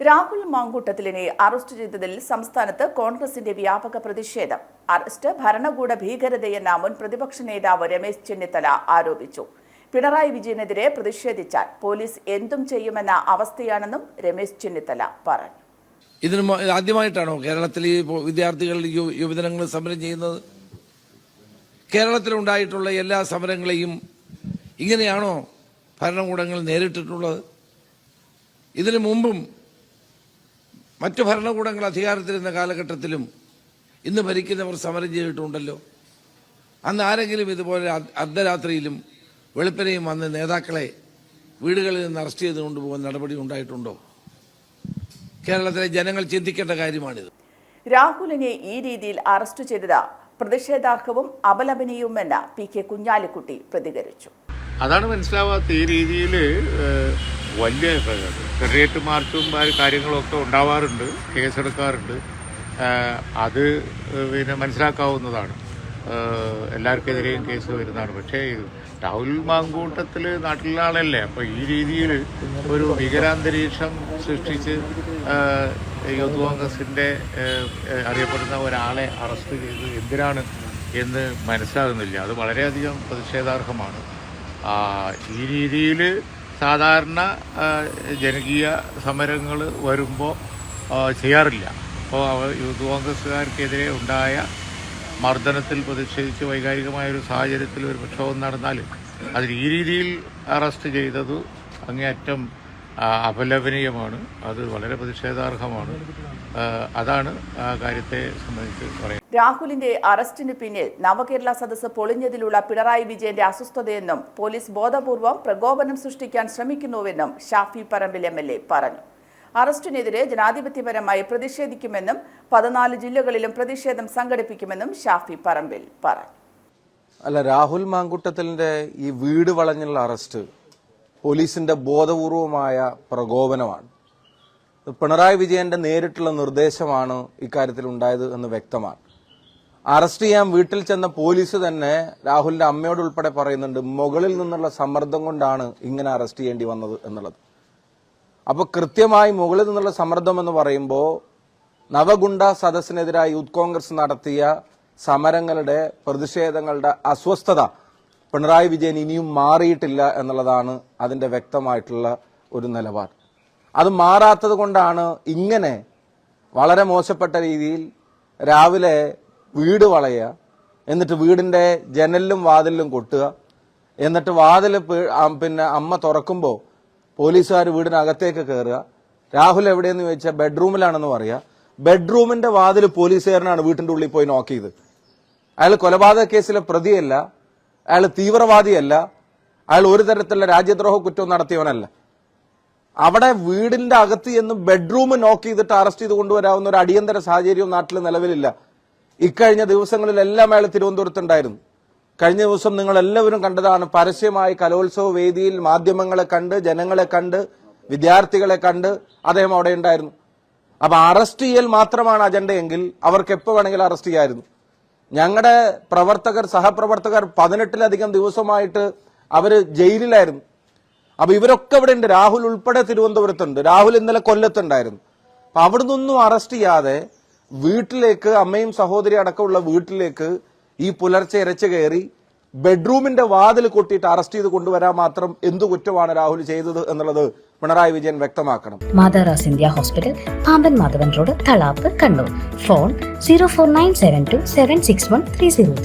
Rahul മാങ്കൂട്ടത്തിലിനെ arrest ചെയ്തതിൽ സംസ്ഥാനത്ത് കോൺഗ്രസിന്റെ വ്യാപക പ്രതിഷേധം. അറസ്റ്റ് ഭരണകൂട ഭീകരതയെന്ന മുൻ പ്രതിപക്ഷ നേതാവ് രമേശ് ചെന്നിത്തല ആരോപിച്ചു. പിണറായി വിജയനെതിരെ പ്രതിഷേധിച്ചാൽ പോലീസ് എന്തും ചെയ്യുമെന്ന അവസ്ഥയാണെന്നും രമേശ് ചെന്നിത്തല പറഞ്ഞു. ഇതിന് ആദ്യമായിട്ടാണോ കേരളത്തിൽ ഈ വിദ്യാർത്ഥികൾ യുവജനങ്ങൾ സമരം ചെയ്യുന്നത്? കേരളത്തിലുണ്ടായിട്ടുള്ള എല്ലാ സമരങ്ങളെയും ഇങ്ങനെയാണോ ഭരണകൂടങ്ങൾ നേരിട്ടിട്ടുള്ളത്? ഇതിനു മുമ്പും മറ്റു ഭരണകൂടങ്ങൾ അധികാരത്തിലിരുന്ന കാലഘട്ടത്തിലും ഇന്ന് ഭരിക്കുന്നവർ സമരം ചെയ്തിട്ടുണ്ടല്ലോ. അന്ന് ആരെങ്കിലും ഇതുപോലെ അർദ്ധരാത്രിയിലും വെളുപ്പിനെയും വന്ന് നേതാക്കളെ വീടുകളിൽ നിന്ന് അറസ്റ്റ് ചെയ്ത് കൊണ്ടുപോകുന്ന നടപടി ഉണ്ടായിട്ടുണ്ടോ? കേരളത്തിലെ ജനങ്ങൾ ചിന്തിക്കേണ്ട കാര്യമാണിത്. രാഹുലിനെ ഈ രീതിയിൽ അറസ്റ്റ് ചെയ്തത് പ്രതിഷേധാർഹവും അപലപനീയവുമെന്ന് പി കെ കുഞ്ഞാലിക്കുട്ടി പ്രതികരിച്ചു. അതാണ് മനസ്സിലാവാത്ത ഈ രീതിയിൽ വലിയ ചെറിയേറ്റ് മാർച്ചും കാര്യങ്ങളൊക്കെ ഉണ്ടാവാറുണ്ട് കേസെടുക്കാറുണ്ട് അത് പിന്നെ മനസ്സിലാക്കാവുന്നതാണ്. എല്ലാവർക്കെതിരെയും കേസ് വരുന്നതാണ്. പക്ഷേ രാഹുൽ മാങ്കൂട്ടത്തിൽ നാട്ടിലെ ആളല്ലേ അപ്പോൾ ഈ രീതിയിൽ ഒരു ഭീകരാന്തരീക്ഷം സൃഷ്ടിച്ച് യൂത്ത് കോൺഗ്രസിന്റെ അറിയപ്പെടുന്ന ഒരാളെ അറസ്റ്റ് ചെയ്ത് എന്തിനാണ് എന്ന് മനസ്സിലാകുന്നില്ല. അത് വളരെയധികം പ്രതിഷേധാർഹമാണ്. ഈ രീതിയിൽ സാധാരണ ജനകീയ സമരങ്ങൾ വരുമ്പോൾ ചെയ്യാറില്ല. അപ്പോൾ യൂത്ത് കോൺഗ്രസ്സുകാർക്കെതിരെ ഉണ്ടായ മർദ്ദനത്തിൽ പ്രതിഷേധിച്ച് വൈകാരികമായ ഒരു സാഹചര്യത്തിൽ ഒരു പ്രക്ഷോഭം നടന്നാൽ അതിൽ ഈ രീതിയിൽ അറസ്റ്റ് ചെയ്തത് അങ്ങേയറ്റം അപലപനീയമാണ്. അത് വളരെ പ്രതിഷേധാർഹമാണ്. അതാണ് ആ കാര്യത്തെ സംബന്ധിച്ച് പറയുന്നത്. രാഹുലിന്റെ അറസ്റ്റിന് പിന്നിൽ നവകേരള സദസ്സ് പൊളിഞ്ഞതിലുള്ള പിണറായി വിജയന്റെ അസ്വസ്ഥതയെന്നും പോലീസ് ബോധപൂർവം പ്രകോപനം സൃഷ്ടിക്കാൻ ശ്രമിക്കുന്നുവെന്നും Shafi Parambil M L A പറഞ്ഞു. അറസ്റ്റിനെതിരെ ജനാധിപത്യപരമായി പ്രതിഷേധിക്കുമെന്നും പതിനാല് ജില്ലകളിലും പ്രതിഷേധം സംഘടിപ്പിക്കുമെന്നും ഷാഫി പറമ്പിൽ പറഞ്ഞു. അല്ല രാഹുൽ മാങ്കുട്ടത്തിലിന്റെ ഈ വീട് വളഞ്ഞുള്ള അറസ്റ്റ് പോലീസിന്റെ ബോധപൂർവമായ പ്രകോപനമാണ്. പിണറായി വിജയന്റെ നേരിട്ടുള്ള നിർദ്ദേശമാണ് ഇക്കാര്യത്തിൽ ഉണ്ടായത് എന്ന് വ്യക്തമാണ്. അറസ്റ്റ് ചെയ്യാൻ വീട്ടിൽ ചെന്ന പോലീസ് തന്നെ രാഹുലിന്റെ അമ്മയോട് ഉൾപ്പെടെ പറയുന്നുണ്ട് മുകളിൽ നിന്നുള്ള സമ്മർദ്ദം കൊണ്ടാണ് ഇങ്ങനെ അറസ്റ്റ് ചെയ്യേണ്ടി വന്നത് എന്നുള്ളത്. അപ്പൊ കൃത്യമായി മുകളിൽ നിന്നുള്ള സമ്മർദ്ദം എന്ന് പറയുമ്പോൾ നവഗുണ്ട സദസ്സിനെതിരായി യൂത്ത് കോൺഗ്രസ് നടത്തിയ സമരങ്ങളുടെ പ്രതിഷേധങ്ങളുടെ അസ്വസ്ഥത പിണറായി വിജയൻ ഇനിയും മാറിയിട്ടില്ല എന്നുള്ളതാണ് അതിന്റെ വ്യക്തമായിട്ടുള്ള ഒരു നിലപാട്. അത് മാറാത്തത് കൊണ്ടാണ് ഇങ്ങനെ വളരെ മോശപ്പെട്ട രീതിയിൽ രാവിലെ വീട് വളയുക എന്നിട്ട് വീടിന്റെ ജനലിലും വാതിലിലും കൊട്ടുക എന്നിട്ട് വാതിൽ പിന്നെ അമ്മ തുറക്കുമ്പോൾ പോലീസുകാർ വീടിനകത്തേക്ക് കയറുക രാഹുൽ എവിടെയെന്ന് ചോദിച്ചാൽ ബെഡ്റൂമിലാണെന്ന് പറയുക ബെഡ്റൂമിന്റെ വാതിൽ പോലീസുകാരനാണ് വീട്ടിന്റെ ഉള്ളിൽ പോയി നോക്കിയത് അയാൾ കൊലപാതക കേസിലെ പ്രതിയല്ല. അയാൾ തീവ്രവാദിയല്ല. അയാൾ ഒരു തരത്തിലുള്ള രാജ്യദ്രോഹ കുറ്റവും നടത്തിയവനല്ല. അവിടെ വീടിന്റെ അകത്ത് ചെന്ന് ബെഡ്റൂം നോക്ക് ചെയ്തിട്ട് അറസ്റ്റ് ചെയ്ത് കൊണ്ടുവരാവുന്ന ഒരു അടിയന്തര സാഹചര്യവും നാട്ടിൽ നിലവിലില്ല. ഇക്കഴിഞ്ഞ ദിവസങ്ങളിലെല്ലാം അയാൾ തിരുവനന്തപുരത്തുണ്ടായിരുന്നു. കഴിഞ്ഞ ദിവസം നിങ്ങൾ എല്ലാവരും കണ്ടതാണ് പരസ്യമായി കലോത്സവ വേദിയിൽ മാധ്യമങ്ങളെ കണ്ട് ജനങ്ങളെ കണ്ട് വിദ്യാർത്ഥികളെ കണ്ട് അദ്ദേഹം അവിടെ ഉണ്ടായിരുന്നു. അപ്പൊ അറസ്റ്റ് ചെയ്യൽ മാത്രമാണ് അജണ്ടയെങ്കിൽ അവർക്ക് എപ്പോ വേണമെങ്കിലും അറസ്റ്റ് ചെയ്യായിരുന്നു ഞങ്ങളുടെ പ്രവർത്തകർ സഹപ്രവർത്തകർ പതിനെട്ടിലധികം ദിവസമായിട്ട് അവർ ജയിലിലായിരുന്നു. അപ്പൊ ഇവരൊക്കെ ഇവിടെ ഉണ്ട് രാഹുൽ ഉൾപ്പെടെ തിരുവനന്തപുരത്തുണ്ട്. രാഹുൽ ഇന്നലെ കൊല്ലത്തുണ്ടായിരുന്നു. അപ്പൊ അവിടെ നിന്നൊന്നും അറസ്റ്റ് ചെയ്യാതെ വീട്ടിലേക്ക് അമ്മയും സഹോദരി അടക്കമുള്ള വീട്ടിലേക്ക് ഈ പുലർച്ചെ ഇരച്ചു കയറി ബെഡ്റൂമിന്റെ വാതിൽ കൊട്ടിയിട്ട് അറസ്റ്റ് ചെയ്ത് കൊണ്ടുവരാൻ മാത്രം എന്തു കുറ്റമാണ് രാഹുൽ ചെയ്തത് എന്നുള്ളത് പിണറായി വിജയൻ വ്യക്തമാക്കണം. മാതാറാസ് India hospital Pamban Madhavan road Thalap Kannur. Phone zero four nine seven two seven six one three zero three